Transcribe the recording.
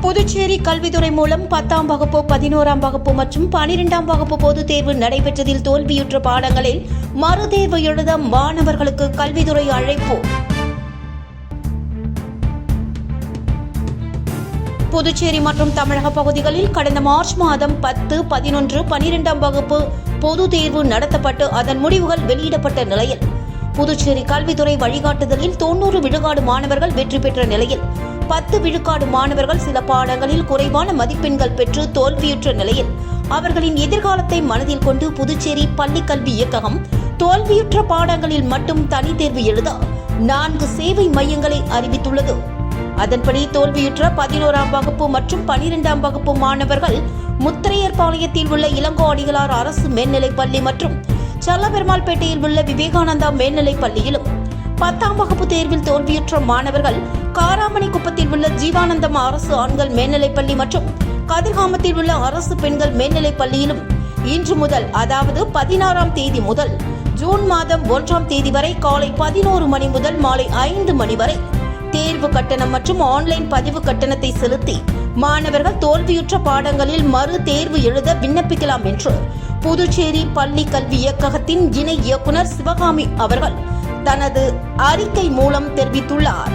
புதுச்சேரி கல்வித்துறை மூலம் பத்தாம் வகுப்பு பதினோராம் வகுப்பு மற்றும் பனிரெண்டாம் வகுப்பு பொதுத் தேர்வு நடைபெற்றதில் தோல்வியுற்ற பாடங்களில் மறுதேர்வு எழுத மாணவர்களுக்கு கல்வித்துறை அழைப்பு. புதுச்சேரி மற்றும் தமிழக பகுதிகளில் கடந்த மார்ச் மாதம் பத்து பதினொன்று பனிரெண்டாம் வகுப்பு பொது தேர்வு நடத்தப்பட்டு அதன் முடிவுகள் வெளியிடப்பட்ட நிலையில் புதுச்சேரி கல்வித்துறை வழிகாட்டுதலில் தொன்னூறு விழுக்காடு மாணவர்கள் வெற்றி பெற்ற நிலையில். பத்து விழுக்காடு மாணவர்கள் சில பாடங்களில் குறைவான மதிப்பெண்கள் பெற்று தோல்வியுற்ற நிலையில். அவர்களின் எதிர்காலத்தை மனதில் கொண்டு புதுச்சேரி பள்ளிக் கல்வி இயக்ககம் தோல்வியுற்ற பாடங்களில் மட்டும் தனி தேர்வு எழுத நான்கு சேவை மையங்களை அறிவித்துள்ளது. அதன்படி தோல்வியுற்ற பதினோராம் வகுப்பு மற்றும் பனிரெண்டாம் வகுப்பு மாணவர்கள் முத்திரையர்பாளையத்தில் உள்ள இளங்கோ அடிகளார் அரசு மேல்நிலைப் பள்ளி மற்றும் செல்லபெருமாள்பேட்டையில் உள்ள விவேகானந்தா மேல்நிலைப் பள்ளியிலும் பத்தாம் வகுப்பு தேர்வில் தோல்வியுற்ற மாணவர்கள் காராமணி குப்பத்தில் உள்ள ஜீவானந்தம் அரசு ஆண்கள் மேல்நிலைப் பள்ளி மற்றும் கதிர்காமத்தில் உள்ள அரசு பெண்கள் மேல்நிலைப் பள்ளியிலும் இன்று முதல் அதாவது பதினாறாம் தேதி முதல் ஜூன் மாதம் ஒன்றாம் தேதி வரை காலை பதினோரு மணி முதல் மாலை ஐந்து மணி வரை தேர்வு கட்டணம் மற்றும் ஆன்லைன் பதிவு கட்டணத்தை செலுத்தி மாணவர்கள் தோல்வியுற்ற பாடங்களில் மறு தேர்வு எழுத விண்ணப்பிக்கலாம் என்று புதுச்சேரி பள்ளி கல்வி இயக்ககத்தின் இணை இயக்குனர் சிவகாமி அவர்கள் தனது அறிக்கை மூலம் தெரிவித்துள்ளார்.